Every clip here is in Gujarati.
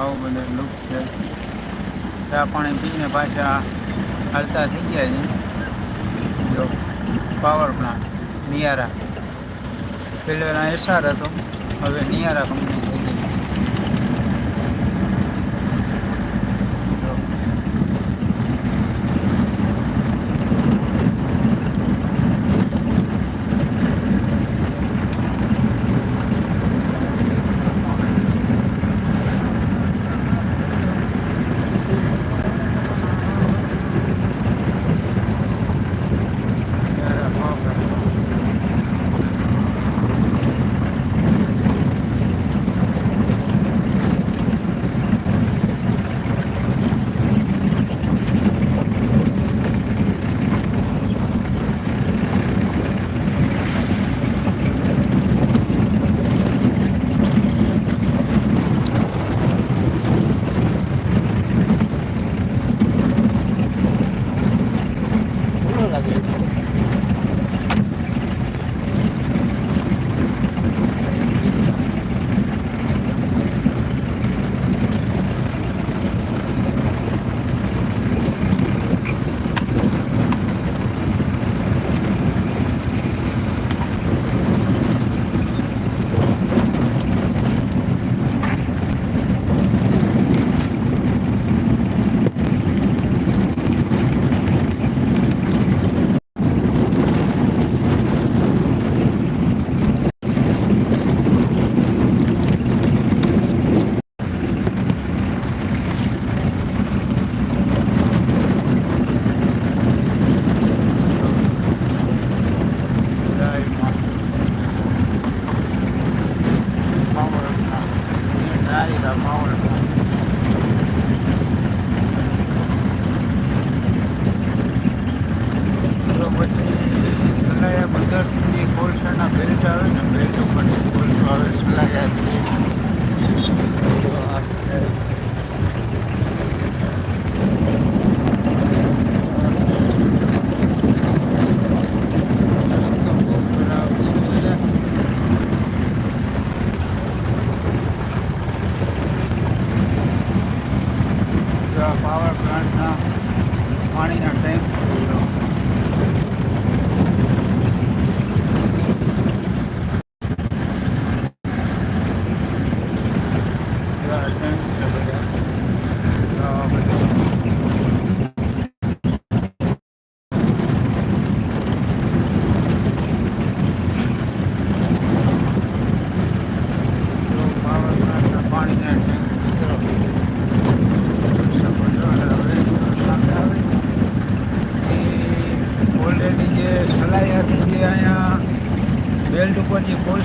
આવો બધું લુક છે. ચા પાણી પીને પાછા હાલતા થઈ ગયા છે. જો પાવર પ્લાન્ટ નિયારા. પહેલાં એસઆર હતો, હવે નિયારા કંપની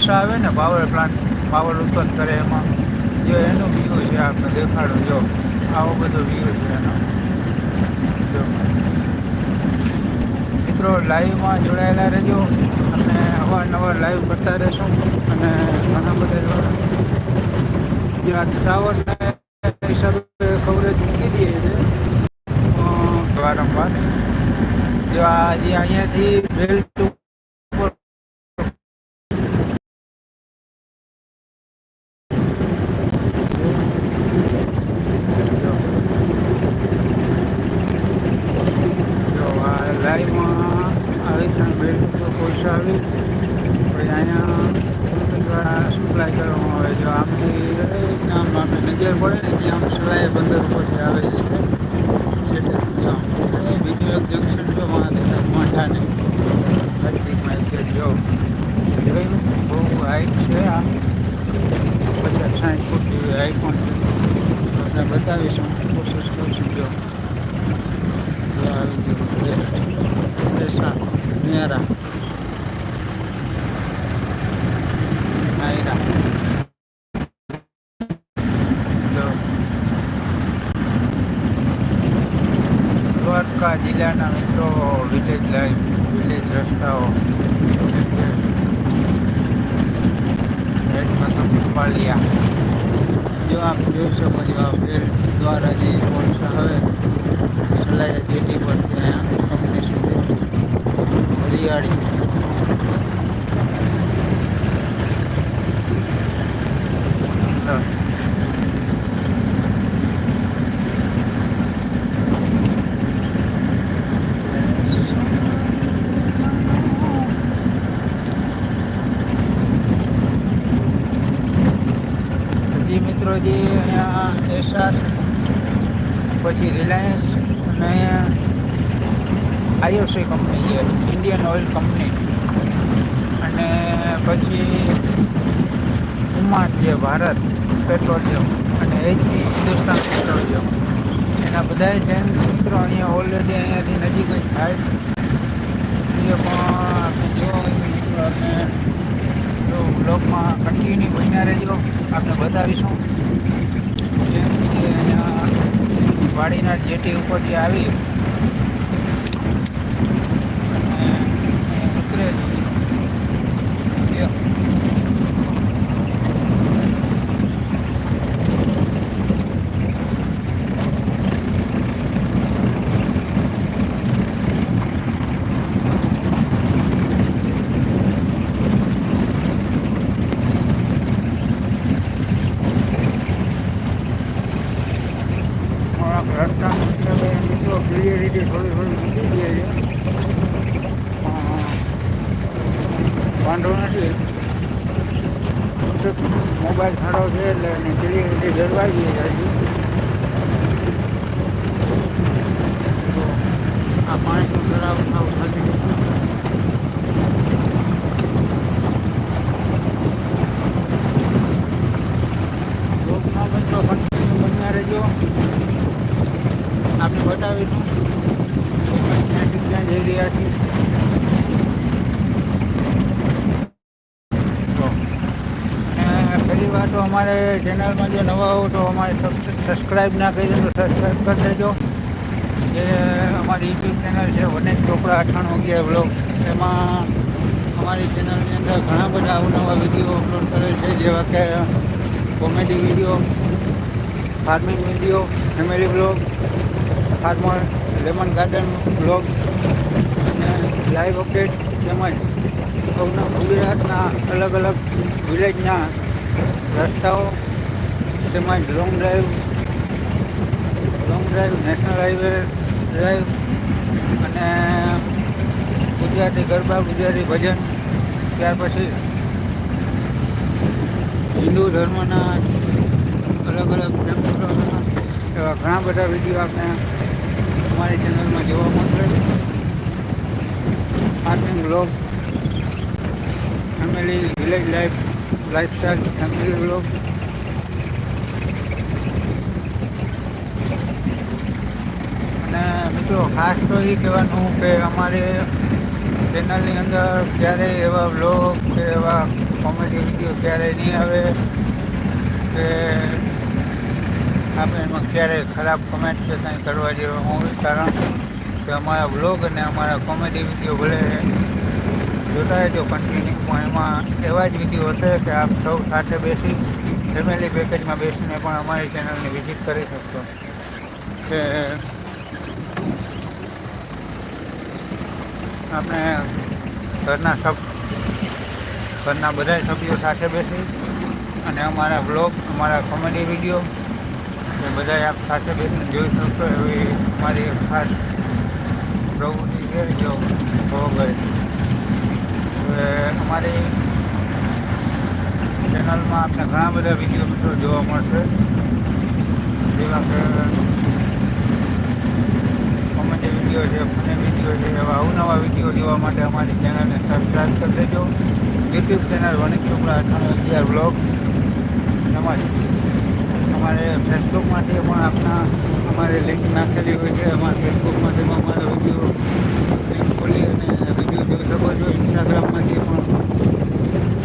કોલસા આવે ને પાવર પ્લાન્ટ પાવર ઉત્પન્ન કરે એમાં. જો એનો વ્યૂ છે આપણે દેખાડો, જો. આવો બધો વ્યૂ છે એનો. મિત્રો લાઈવમાં જોડાયેલા રહેજો. અને અવારનવાર લાઈવ કરતા રહેશું. અને ઘણા બધા આ ટાવરના હિસાબે કવરેજ મૂકી દઈએ છે. વારંવાર. જો આ જે અહીંયાથી ઉપર જો આ લાઈવમાં આવી રીતના બેલ્ટ ઉપર પૈસા આવી પછી અહીંયા કંપની દ્વારા સપ્લાય કરવામાં આવે જો આમથી આમ આપણે નજર પડે ને ત્યાં આમ સલાય બંદર ઉપરથી આવે છે છેટે સુધી આમ અને બીજું એક જંક્શન જો મહાદેવ મોઢાને નજીકમાં એક છે જો જોયું બહુ હાઈટ છે આ પચાસ સાઠ ફૂટ જેવી હાઈટ પણ છે આપણે બતાવીશું કોશિશ કરીશું જો જો આવી ગયું દેશા નેરા નાયરા જો દ્વારકા જિલ્લાના મિત્રો વિલેજ લાઈફ વિલેજ રસ્તાઓ હેડમાં પાલિયા જો આપ જોઈ શકો છો આ ફેર દ્વારા જે કોલસા હવે સલાયા જેટી પરથી અહીંયા કંપની સુધી હરિયાળી હા. અહીંયા એસઆર પછી રિલાયન્સ અને આઈઓસી કંપની છે ઇન્ડિયન ઓઇલ કંપની અને પછી ઉમાટ જે ભારત પેટ્રોલિયમ અને એચપી હિન્દુસ્તાન પેટ્રોલિયમ. એના બધાય જૈન મિત્રો અહીંયા ઓલરેડી અહીંયાથી નજીક જ થાય. એ પણ આપણે જો મિત્રો આપણે જો બ્લોકમાં કન્ટિન્યુ બન્યા રહેજો. આપણે બતાવીશું જેમ કે અહીંયા વાડીના જેટી ઉપરથી આવી અને અહીંયા ઉતરે છે એ થોડાક રસ્તાનું હવે મિત્રો ક્લિયરિટી થોડી થોડી મૂકી દે છે પણ વાંધો નથી મોબાઈલ સારો છે એટલે જળવાઈ છે તો આ પાણીનું તળાવ ખાલી આપણે બતાવીશું ક્યાં જઈ રહ્યા છીએ તો અને પહેલી વાત તો અમારે ચેનલમાં જો નવા હો તો અમારે સબસ્ક્રાઈબ ના કરી તો સબસ્ક્રાઈબ કરી દેજો. જે અમારી યુટ્યુબ ચેનલ છે વનેક ચોપડા અઠાણું અગિયાર બ્લોગ એમાં અમારી ચેનલની અંદર ઘણા બધા અવનવા વીડિયો અપલોડ કરે છે, જેવા કે comedy video farming video family blog farmer lemon garden blog અને લાઈવ અપડેટ તેમજ સૌના ગુજરાતના અલગ અલગ વિલેજના રસ્તાઓ તેમજ long drive long drive national highway drive અને ગુજરાતી ગરબા, ગુજરાતી ભજન, ત્યાર પછી હિન્દુ ધર્મના અલગ અલગ ટેમ્પલોના એવા ઘણા બધા વીડિયો આપણે અમારી ચેનલમાં જોવા મળશે. Farming blog family village life lifestyle family blog અને મિત્રો, ખાસ તો એ કહેવાનું કે અમારે ચેનલની અંદર ક્યારેય એવા બ્લોગ કે એવા કોમેડી વીડિયો ક્યારેય નહીં આવે કે આપણે એમાં ક્યારેય ખરાબ કોમેન્ટ કે કંઈ કરવા જેવા હોય. કારણ કે અમારા બ્લોગ અને અમારા કોમેડી વીડિયો ભલે જોતા રહેજો કન્ટિન્યુ પણ એમાં એવા જ વીડિયો હશે કે આપ સૌ સાથે બેસી ફેમિલી પેકેજમાં બેસીને પણ અમારી ચેનલને વિઝિટ કરી શકશો. કે આપણે ઘરના સબ ઘરના બધા સભ્યો સાથે બેસી અને અમારા બ્લોગ અમારા કોમેડી વીડિયો એ બધા આપ સાથે બેસીને જોઈ શકશો એવી અમારી ખાસ પ્રવૃત્તિ છે, જો હો અમારી ચેનલમાં આપને ઘણા બધા વીડિયો મિત્રો જોવા મળશે. જેવા કે કોમેડી વીડિયો છે ફને વીડિયો છે, એવા અવનવા વીડિયો જોવા માટે અમારી ચેનલને સબસ્ક્રાઈબ કરી દેજો. યુટ્યુબ ચેનલ વણિક ચોપડા અઠાણું અગિયાર બ્લોગ તેમજ અમારે ફેસબુકમાંથી પણ આપના અમારે લિંક નાખેલી હોય છે. અમારા ફેસબુકમાંથી અમારા વીડિયો અને જોઈ શકો છો ઇન્સ્ટાગ્રામમાંથી પણ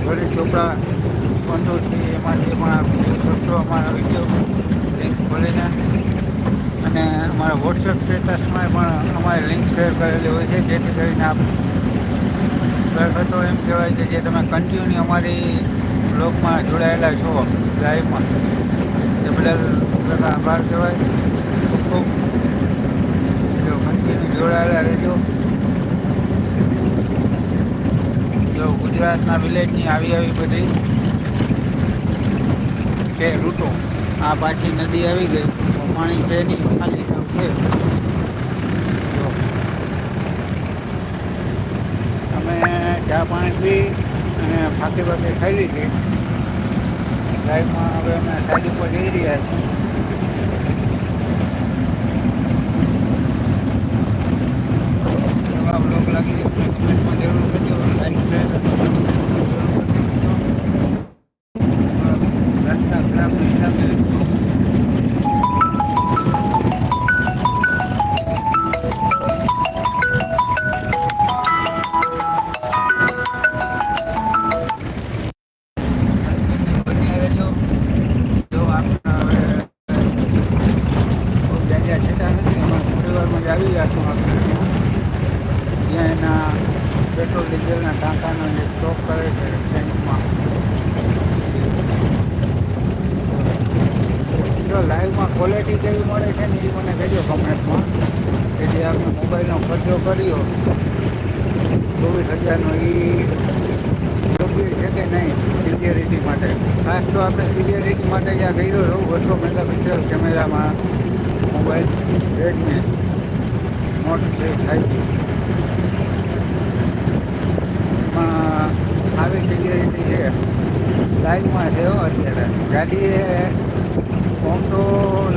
વણિક ચોપડા છે, એમાંથી પણ શકશો અમારા વીડિયો લિંક અને અમારા વોટ્સએપ સ્ટેટસમાં પણ અમારી લિંક શેર કરેલી હોય છે, જેથી કરીને આપ ખરેખર તો એમ કહેવાય કે જે તમે કન્ટિન્યુ અમારી બ્લોગમાં જોડાયેલા છો લાઈવમાં એ બદલ આભાર કહેવાય. ખૂબ. કન્ટિન્યુ જોડાયેલા રહેજો જો ગુજરાતના વિલેજની આવી આવી બધી કે રૂટો. આ પાછી નદી આવી ગઈ પાણી છે નહીં ખાલી છે અમે ચા પાણી પી અને ફાંકી બાકી ખાઈ લીધી. લાઈફમાં હવે અમે સાઈડ ઉપર જઈ રહ્યા છીએ. નવા બ્લોગ લાગી જાય કમેન્ટમાં જરૂર કરજો. લાઈક શેર ચોવીસ હજારનો એ યોગ્ય છે કે નહીં સિલિયરિટી માટે? ખાસ તો આપણે સિલિયરિટી માટે જ્યાં કર્યો છું. બસો મેગાપિક્સલ કેમેરામાં mobile Redmi note three five પણ આવી સિલિયરિટી છે. લાઈવમાં છે અત્યારે. ગાડીએ ફોન તો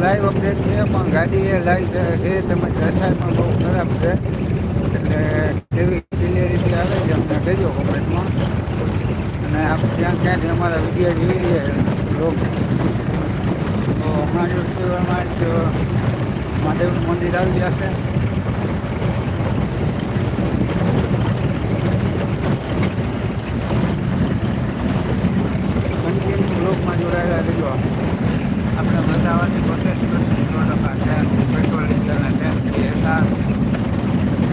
લાઈવ અપડેટ છે, પણ ગાડી એ લાઈવ છે તેમજ તમે દર્શાય પણ બહુ ખરાબ છે. એટલે કેવી ક્લિયરિટી આવે છે અમને કહેજો કોમેન્ટમાં અને આપણે ત્યાં ક્યાંથી અમારા વીડિયો જોઈ રહ્યા લોક તો હમણાં જ ઉત્સવમાં જ મહાદેવનું મંદિર આવી જશે કન્ટિન્યુ લોકમાં જોડાયેલા રહેજો આપણે બતાવવાની કોશિશ કરશું સો ટકા ટેન્ક પેટ્રોલ ડીઝલના ટેન્ક એસઆર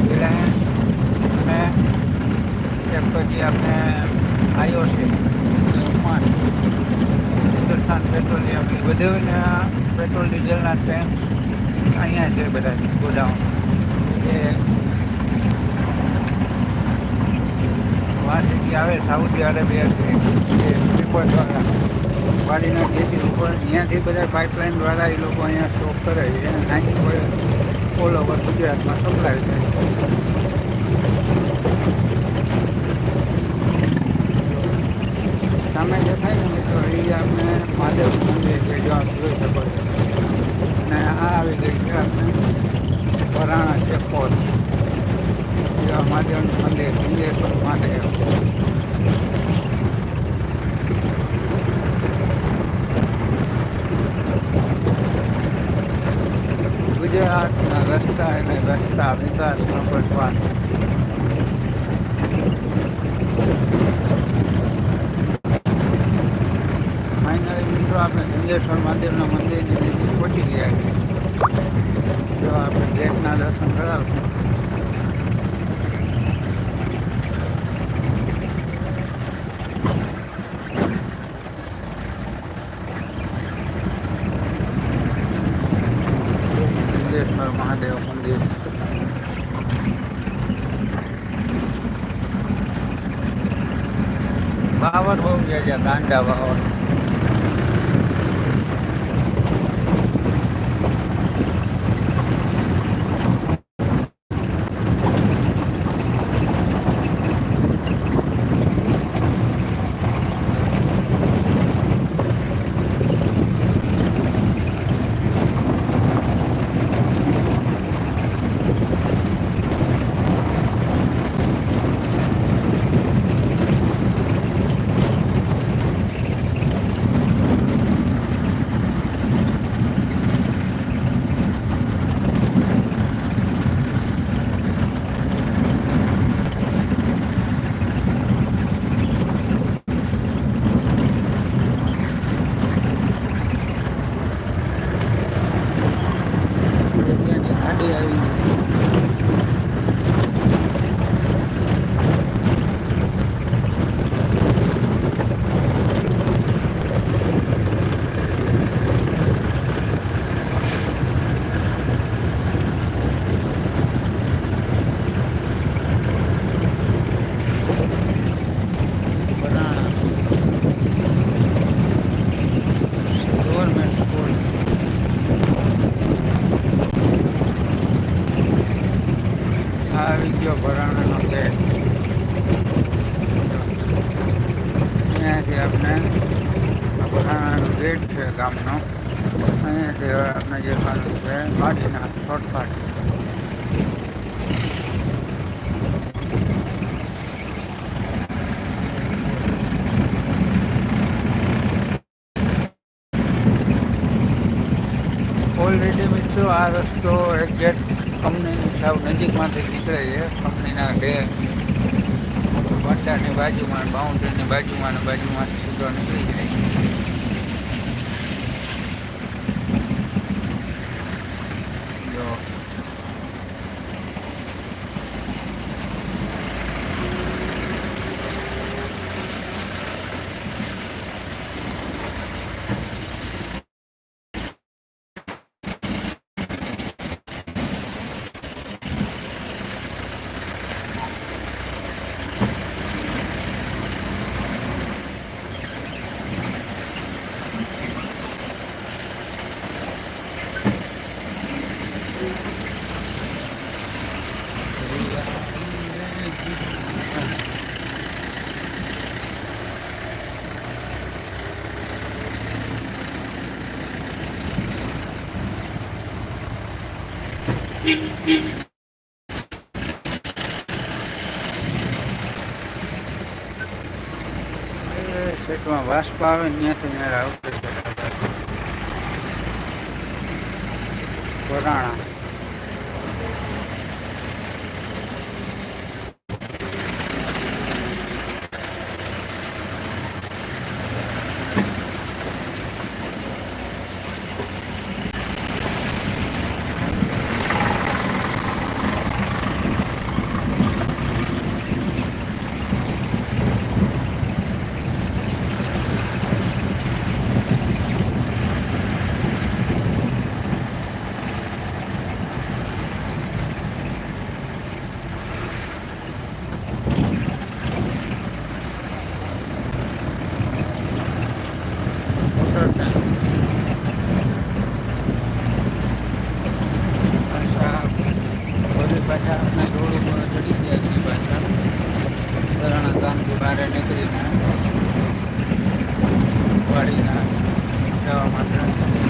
રિલાયન્સ અને એક પછી આપણે આઈઓસી પાંચ હિન્દુસ્તાન પેટ્રોલિયમ એ બધુંના પેટ્રોલ ડીઝલના ટેન્ક અહીંયા છે બધા ગોડાઉન એ વાંસીથી અરેબિયા સાઉદી અરેબિયાથી એ ટ્રીપલ દ્વારા વાડીના ખેતી ઉપર અહીંયાથી બધા પાઇપલાઇન દ્વારા એ લોકો અહીંયા સ્ટોક કરે છે, એને નાખી પડે ઓલ ઓવર ગુજરાતમાં સપ્લાય થાય સામે દેખાય ને તો એ આપણે મહાદેવ મંદિર છે જો આપ જોઈ શકો છો. અને આ આવી ગઈ છે આપણે વરાણા ચેકપોસ્ટ. મહાદેવનું મંદિર સિંગેશ્વર મહાદેવ ગુજરાતના રસ્તા અને રસ્તા વિકાસનો પ્રશ્ન ફાઇનલી મિત્રો, આપણે સિંગેશ્વર મહાદેવના મંદિરની નજીક પહોંચી ગયા છીએ. જો આપણે ગેટના દર્શન કરાવશું સિંગેશ્વર મહાદેવ મંદિર બાવર બહુ છે જ્યાં ગાંડા બાવર આ રસ્તો એક્ઝેક્ટ કંપનીની સાવ નજીકમાંથી નીકળે છે. કંપનીના બે વટાની બાજુમાં બાઉન્ડ્રીની બાજુમાં અને બાજુમાંથી સીધો નીકળી જાય પેટમાં વાસ્પ આવે ત્યાંથી ત્યાંથી આવતા પુરાણા. પડી ગયા છીએ પાછા. સરાણા ગામથી બહાર નીકળીને વાડીના જવા માટે.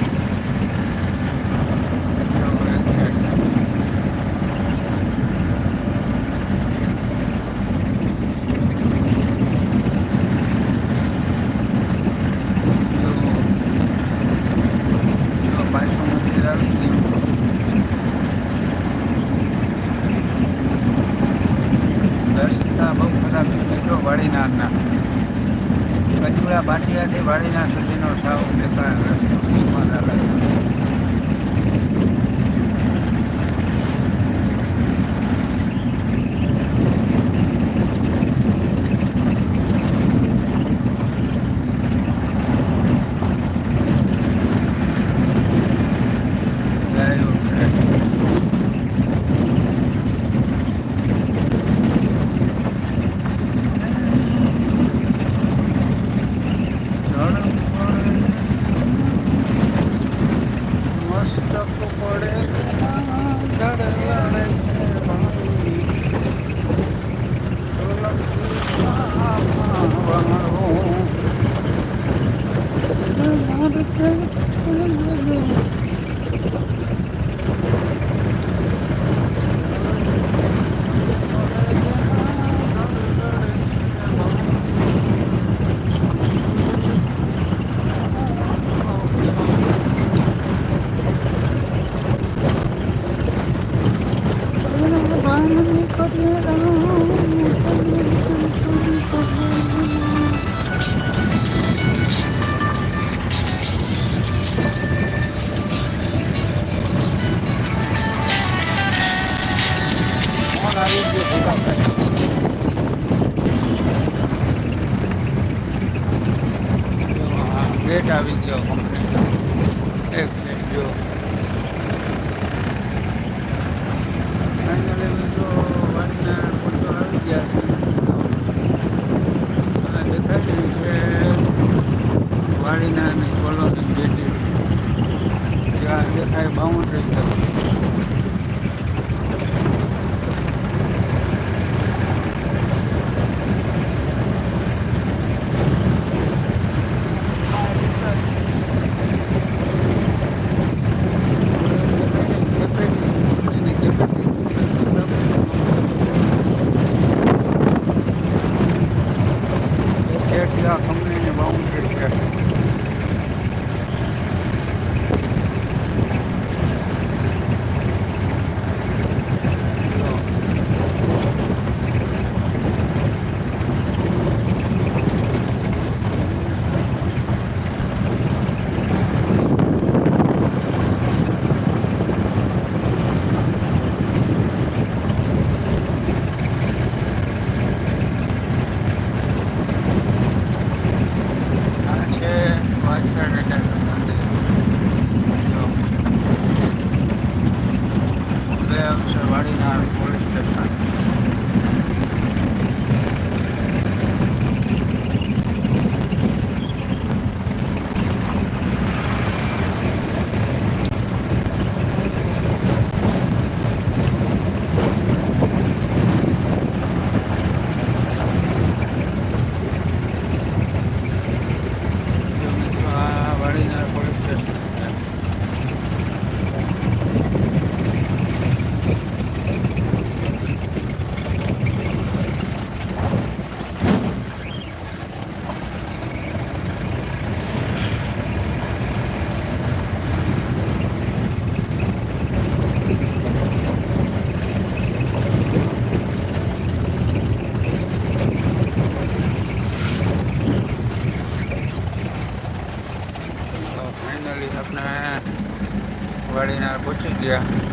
ગયા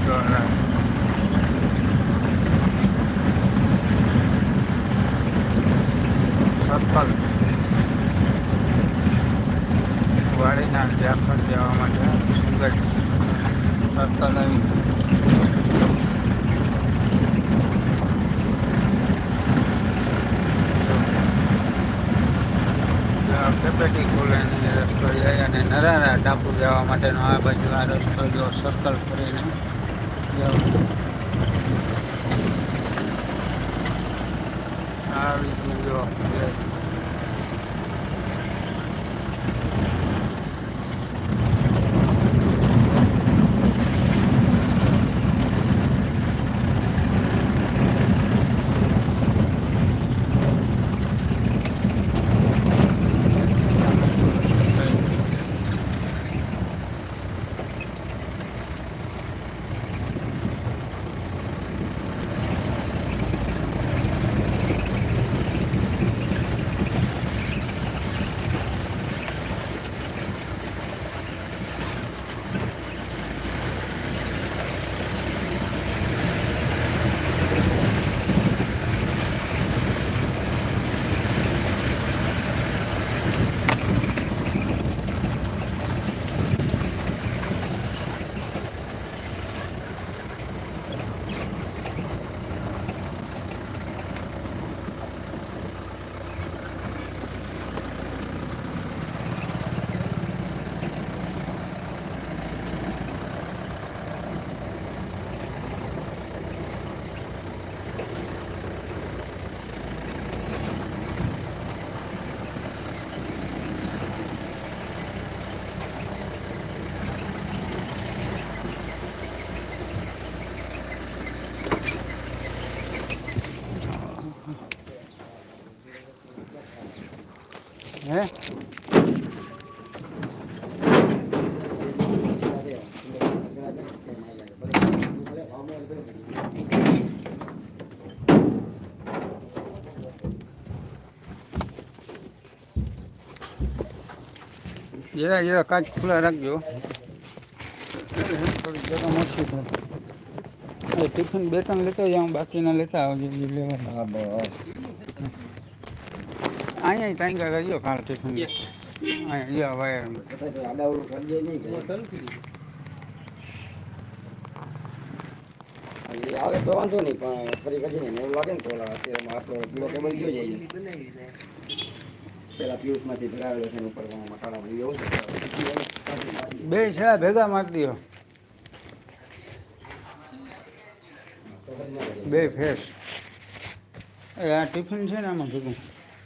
દ્વારા સર્કલ જાફર જવા માટે સુંદર સર્કલ આવી કેપેટી ખોલાઈને રસ્તો જાય અને નરારા ટાપુ જવા માટેનો આ બાજુ આ રસ્તો જો સર્કલ કરીને આવી ગયું જો જે હે જરા જરા કાચ ખુલ્લા રાખજો થોડી જગ્યા મોટી થાય એ ટિફિન બે ત્રણ લેતા જાઉં બાકીના લેતા આવજો જે લેવાના હા બસ અહીંયા ટાઈમ કરજો કાલ ટિફિન અહીંયા. એ આવે તો વાંધો નહીં પણ ફરી પછી ને એવું લાગે ને તો ઓલા પીળો કેબલ ગયો જાય પેલા પિયુષમાંથી ભરાવેલો છે ઉપર મટાડામાં એવું છે. બે છેડા ભેગા મારી દો બે ફેસ. આ ટિફિન છે ને આમાં ભેગું.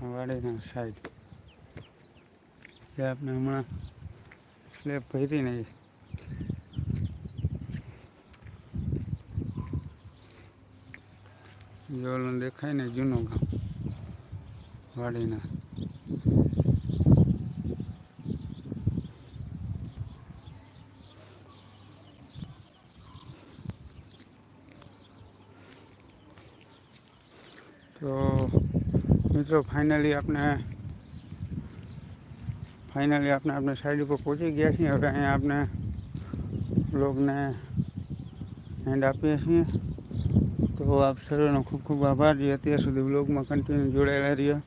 વાડીના સાઈડ. જે આપણે હમણાં સ્લેબ ભરી નહીં જો દેખાય ને જૂનું ગામ. વાડીના તો મિત્રો ફાઇનલી આપણે ફાઇનલી આપણે આપણે સાઈડ ઉપર પહોંચી ગયા છીએ. હવે અહીંયા આપણે બ્લોગને એન્ડ આપીએ છીએ. તો આપ સર્વેનો ખૂબ ખૂબ આભાર. જે અત્યાર સુધી બ્લોગમાં કન્ટિન્યુ જોડાયેલા રહ્યા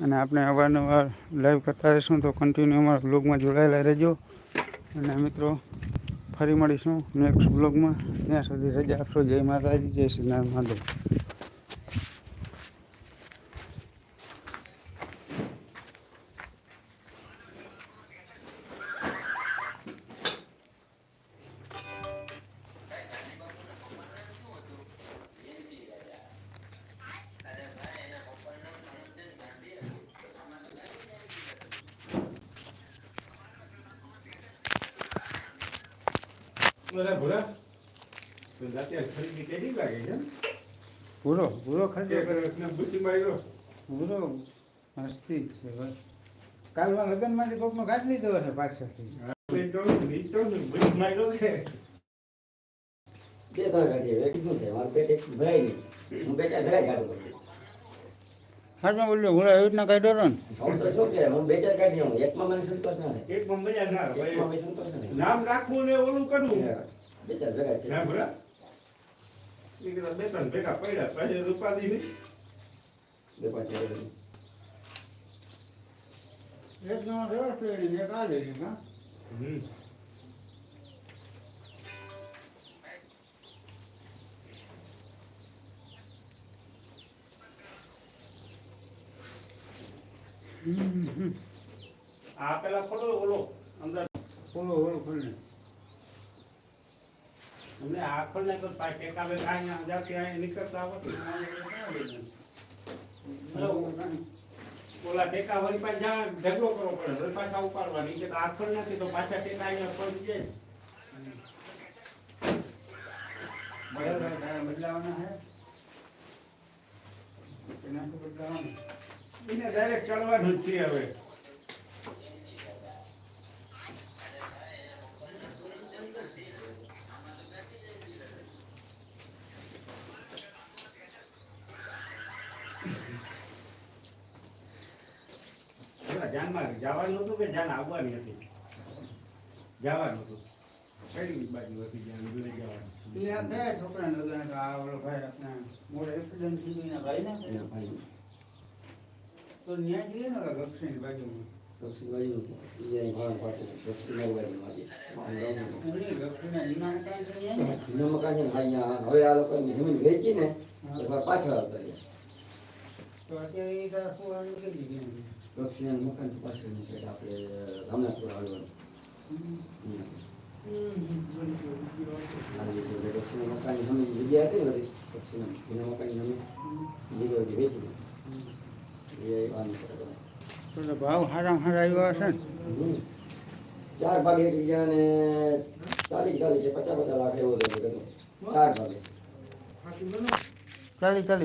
અને આપણે અવારનવાર લાઈવ કરતા રહીશું, તો કન્ટિન્યુ અમારા બ્લોગમાં જોડાયેલા રહેજો. અને મિત્રો, ફરી મળીશું નેક્સ્ટ બ્લોગમાં ત્યાં સુધી રજા આપશો. જય માતાજી, જય શ્રી નારાયણ બરાબર ખરીદી કેટલી લાગે છે પૂરો પૂરો ખાધો એક બુદ્ધિ માર્યો. પૂરો મસ્તી છે બસ. કાલમાં લગ્નમાંથી કોકનો કાઢી લીધો હશે પાછળથી. બે ત્રણ કાઢીએ હવે કીધું છે મારું પેટ એક ભરાય નહીં. હું બે ચાર ભરાય કાઢું પડે તો બોલ્યો હું એવી રીતના કાઢ્યો હતો ને? હું તો શું કે હું બે ચાર કાઢી આવું. એકમાં મને સંતોષ ના થાય. એકમાં મજા ના આવે એકમાં મને સંતોષ ના નામ રાખવું ને ઓલું કરવું. બે ચાર ભેગા ના ભરા બે ત્રણ ભેગા પડ્યા પછી રૂપાદી નહીં બે પાંચ એક જણો રસ લઈને એક આ લઈ લીધો હમ. આ પેલા ખોલો ઓલો અંદર. ખોલો ઓલો ખોલી અમને આ ખોલને તો ટેકા બે અહીંયા જાતે અહીંયા નીકળતા આવો ઓલા ટેકા વળી જ્યાં ઝગડો કરવો પડે. વળી પાછા ઉપાડવાની કે આખર નથી, તો પાછા ટેકા અહીંયા પડી જાય બદલાવાના હે? એના તો બદલાવાના. એને ડાયરેક્ટ ચડવાનું જ છે હવે. પેલા જાનમાં જવાનું હતું કે જાન આવવાની હતી? જવાનું હતું. કઈ બાજુ હતી જાન જોડે જવાનું. ત્યાં થયા છોકરાને લગ્ન આ ઓલો ભાઈ આપણે મોડે એક્સિડન્ટ થઈ ગયો ભાઈ ને ભાઈ તો ન્યાય જઈએ ને બાજુમાં? દક્ષિણ બાજુ પાટે દક્ષિણ જૂના મકાન છે? અહીંયા હવે આ લોકોની જમીન વેચી ને પાછા પાછળ આવતા તો અત્યારે દક્ષિણ મકાન તો પાછળની સાઈડ આપણે રામનાથપુર આવવાનું દક્ષિણ મકાનની જમીન જગ્યા હતી ને બધી? દક્ષિણ જૂના મકાનની જમીન? જગ્યા વેચી. તો ભાવ હારા હારા આવ્યા હશે ને. ચાર ભાગે એકબીજાને ચાલીસ ચાલીસ પચાસ પચાસ લાખ એવો ચાર ભાગે. ચાલી ચાલી.